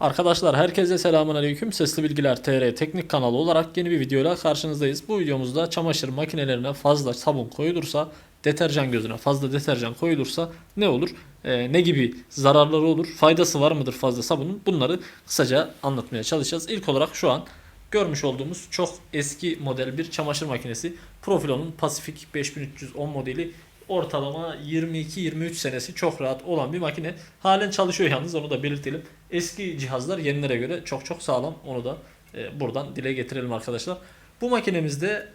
Arkadaşlar herkese selamun aleyküm. Sesli Bilgiler TR teknik kanalı olarak yeni bir videoyla karşınızdayız. Bu videomuzda çamaşır makinelerine fazla sabun koyulursa, deterjan gözüne fazla deterjan koyulursa ne olur? Ee, ne gibi zararları olur? Faydası var mıdır fazla sabunun? Bunları kısaca anlatmaya çalışacağız. İlk olarak şu an görmüş olduğumuz çok eski model bir çamaşır makinesi. Profilo'nun Pacific 5310 modeli ortalama 22-23 senesi çok rahat olan bir makine. Halen çalışıyor yalnız onu da belirtelim. Eski cihazlar yenilere göre çok çok sağlam. Onu da e, buradan dile getirelim arkadaşlar. Bu makinemizde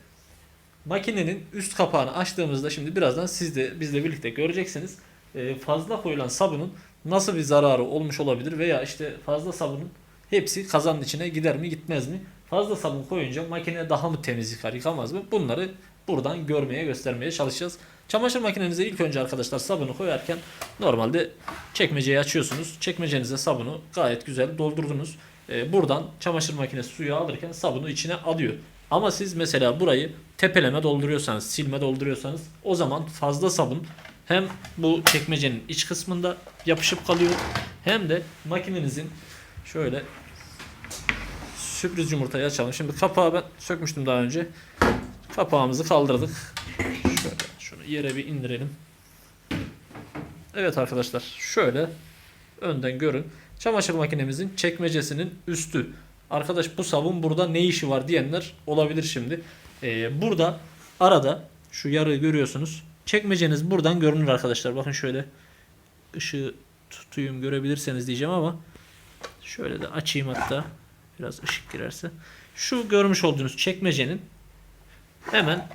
makinenin üst kapağını açtığımızda şimdi birazdan siz de bizle birlikte göreceksiniz. E, fazla koyulan sabunun nasıl bir zararı olmuş olabilir veya işte fazla sabunun hepsi kazanın içine gider mi gitmez mi? Fazla sabun koyunca makine daha mı temiz yıkar yıkamaz mı? Bunları buradan görmeye göstermeye çalışacağız. Çamaşır makinenize ilk önce arkadaşlar sabunu koyarken normalde çekmeceyi açıyorsunuz. Çekmecenize sabunu gayet güzel doldurdunuz. Ee, buradan çamaşır makinesi suyu alırken sabunu içine alıyor. Ama siz mesela burayı tepeleme dolduruyorsanız, silme dolduruyorsanız o zaman fazla sabun hem bu çekmecenin iç kısmında yapışıp kalıyor hem de makinenizin şöyle sürpriz yumurtayı açalım. Şimdi kapağı ben sökmüştüm daha önce. Kapağımızı kaldırdık. Şöyle şunu yere bir indirelim. Evet arkadaşlar şöyle önden görün. Çamaşır makinemizin çekmecesinin üstü. Arkadaş bu sabun burada ne işi var diyenler olabilir şimdi. Ee, burada arada şu yarığı görüyorsunuz. Çekmeceniz buradan görünür arkadaşlar. Bakın şöyle ışığı tutayım görebilirseniz diyeceğim ama şöyle de açayım hatta. Biraz ışık girerse. Şu görmüş olduğunuz çekmecenin hemen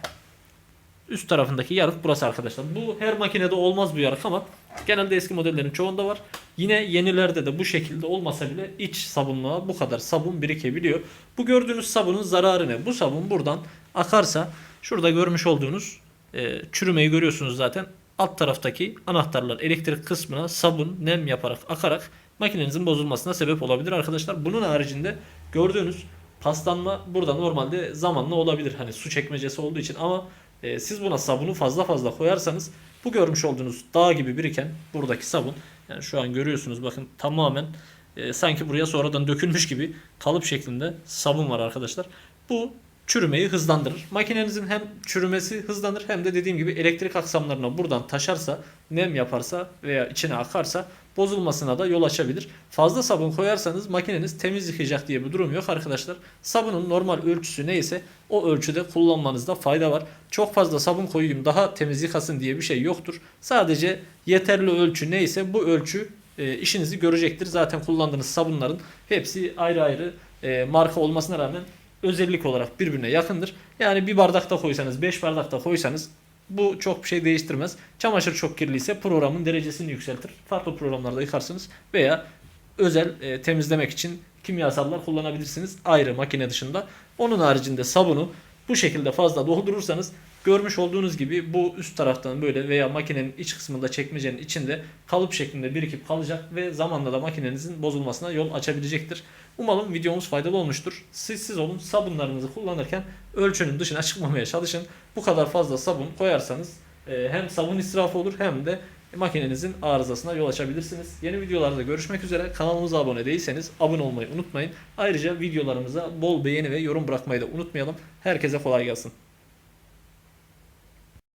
üst tarafındaki yarık burası arkadaşlar. Bu her makinede olmaz bu yarık ama genelde eski modellerin çoğunda var. Yine yenilerde de bu şekilde olmasa bile iç sabunluğa bu kadar sabun birikebiliyor. Bu gördüğünüz sabunun zararı ne? Bu sabun buradan akarsa şurada görmüş olduğunuz e, çürümeyi görüyorsunuz zaten. Alt taraftaki anahtarlar elektrik kısmına sabun nem yaparak akarak makinenizin bozulmasına sebep olabilir arkadaşlar. Bunun haricinde gördüğünüz paslanma burada normalde zamanla olabilir. Hani su çekmecesi olduğu için ama e, siz buna sabunu fazla fazla koyarsanız bu görmüş olduğunuz dağ gibi biriken buradaki sabun yani şu an görüyorsunuz bakın tamamen e, sanki buraya sonradan dökülmüş gibi kalıp şeklinde sabun var arkadaşlar. Bu çürümeyi hızlandırır. Makinenizin hem çürümesi hızlanır hem de dediğim gibi elektrik aksamlarına buradan taşarsa, nem yaparsa veya içine akarsa bozulmasına da yol açabilir. Fazla sabun koyarsanız makineniz temiz yıkayacak diye bir durum yok arkadaşlar. Sabunun normal ölçüsü neyse o ölçüde kullanmanızda fayda var. Çok fazla sabun koyayım daha temiz yıkasın diye bir şey yoktur. Sadece yeterli ölçü neyse bu ölçü e, işinizi görecektir. Zaten kullandığınız sabunların hepsi ayrı ayrı e, marka olmasına rağmen özellik olarak birbirine yakındır. Yani bir bardakta koysanız, 5 bardakta koysanız bu çok bir şey değiştirmez. Çamaşır çok kirliyse programın derecesini yükseltir. Farklı programlarda yıkarsınız veya özel e, temizlemek için kimyasallar kullanabilirsiniz ayrı makine dışında. Onun haricinde sabunu bu şekilde fazla doldurursanız görmüş olduğunuz gibi bu üst taraftan böyle veya makinenin iç kısmında çekmecenin içinde kalıp şeklinde birikip kalacak ve zamanla da makinenizin bozulmasına yol açabilecektir. Umalım videomuz faydalı olmuştur. Siz siz olun sabunlarınızı kullanırken ölçünün dışına çıkmamaya çalışın. Bu kadar fazla sabun koyarsanız e, hem sabun israfı olur hem de makinenizin arızasına yol açabilirsiniz. Yeni videolarda görüşmek üzere. Kanalımıza abone değilseniz abone olmayı unutmayın. Ayrıca videolarımıza bol beğeni ve yorum bırakmayı da unutmayalım. Herkese kolay gelsin.